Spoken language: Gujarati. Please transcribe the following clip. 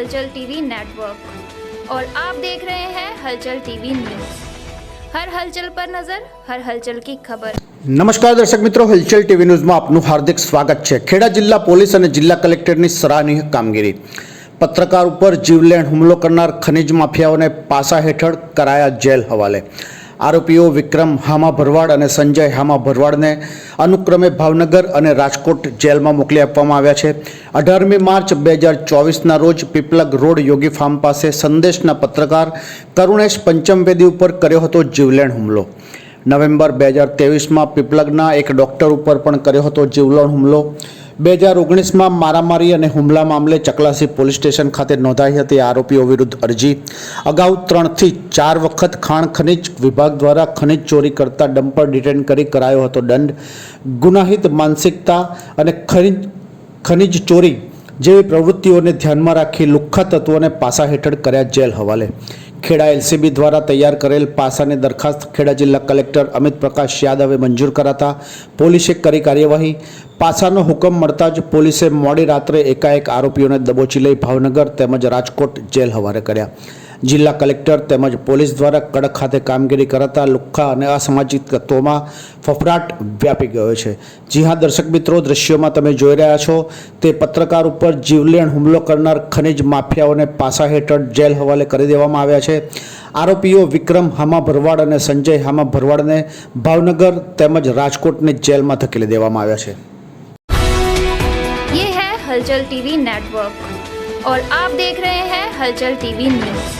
हलचल टीवी नेटवर्क और आप देख रहे हैं हलचल टीवी न्यूज हर हलचल पर नजर हर हलचल की खबर નમસ્કાર દર્શક મિત્રો હલચલ ટીવી ન્યૂઝમાં આપનું હાર્દિક સ્વાગત છે ખેડા જિલ્લા પોલીસ અને જિલ્લા કલેક્ટરની સરાહનીય કામગીરી પત્રકાર ઉપર જીવલેણ હુમલો કરનાર ખનિજ માફિયાઓને પાસા હેઠળ કરાયા જેલ હવાલે આરોપીઓ વિક્રમ હામા ભરવાડ અને સંજય હામા ભરવાડને અનુક્રમે ભાવનગર અને રાજકોટ જેલમાં મોકલી આપવામાં આવ્યા છે. અઢારમી માર્ચ બે હજાર ચોવીસના રોજ પીપલગ રોડ યોગી ફાર્મ પાસે સંદેશના પત્રકાર કરુણેશ પંચમવેદી ઉપર કર્યો હતો જીવલેણ હુમલો. નવેમ્બર બે હજાર ત્રેવીસમાં પીપલગના એક ડૉક્ટર ઉપર પણ કર્યો હતો જીવલણ હુમલો. બે હજાર ઓગણીસમાં મારામારી અને હુમલા મામલે ચકલાસી પોલીસ સ્ટેશન ખાતે નોંધાઈ હતી આરોપીઓ વિરુદ્ધ અરજી. અગાઉ ત્રણથી ચાર વખત ખાણ ખનિજ વિભાગ દ્વારા ખનિજ ચોરી કરતા ડમ્પર ડિટેન કરી કરાયો હતો દંડ. ગુનાહિત માનસિકતા અને ખનિજ ખનિજ ચોરી જેવી પ્રવૃત્તિઓને ધ્યાનમાં રાખી લુખ્ખા તત્વોને પાસા હેઠળ કર્યા જેલ હવાલે. ખેડા એલસીબી દ્વારા તૈયાર કરેલ પાસાની દરખાસ્ત ખેડા જિલ્લા કલેક્ટર અમિત પ્રકાશ યાદવે મંજૂર કરાતા પોલીસે કરી કાર્યવાહી. પાસાનો હુકમ મળતા જ પોલીસે મોડી રાત્રે એકાએક આરોપીઓને દબોચી લઈ ભાવનગર તેમજ રાજકોટ જેલ હવારે કર્યા. જિલ્લા કલેક્ટર તેમજ પોલીસ દ્વારા કડક ખાતે કામગીરી કરાતા લુખ્ખા અને અસામાજિક તત્વોમાં ફફડાટ વ્યાપી ગયો છે જી હા દર્શક મિત્રો દ્રશ્યોમાં તમે જોઈ રહ્યા છો તે પત્રકાર ઉપર જીવલેણ હુમલો કરનાર ખનિજ માફિયાઓને પાસા હેઠળ જેલ હવાલે કરી દેવામાં આવ્યા છે આરોપીઓ વિક્રમ હામા ભરવાડ અને સંજય હામા ભરવાડને ભાવનગર તેમજ રાજકોટની જેલમાં ધકેલી દેવામાં આવ્યા છે ये है हलचल टीवी नेटवर्क और आप देख रहे हैं हलचल टीवी न्यूज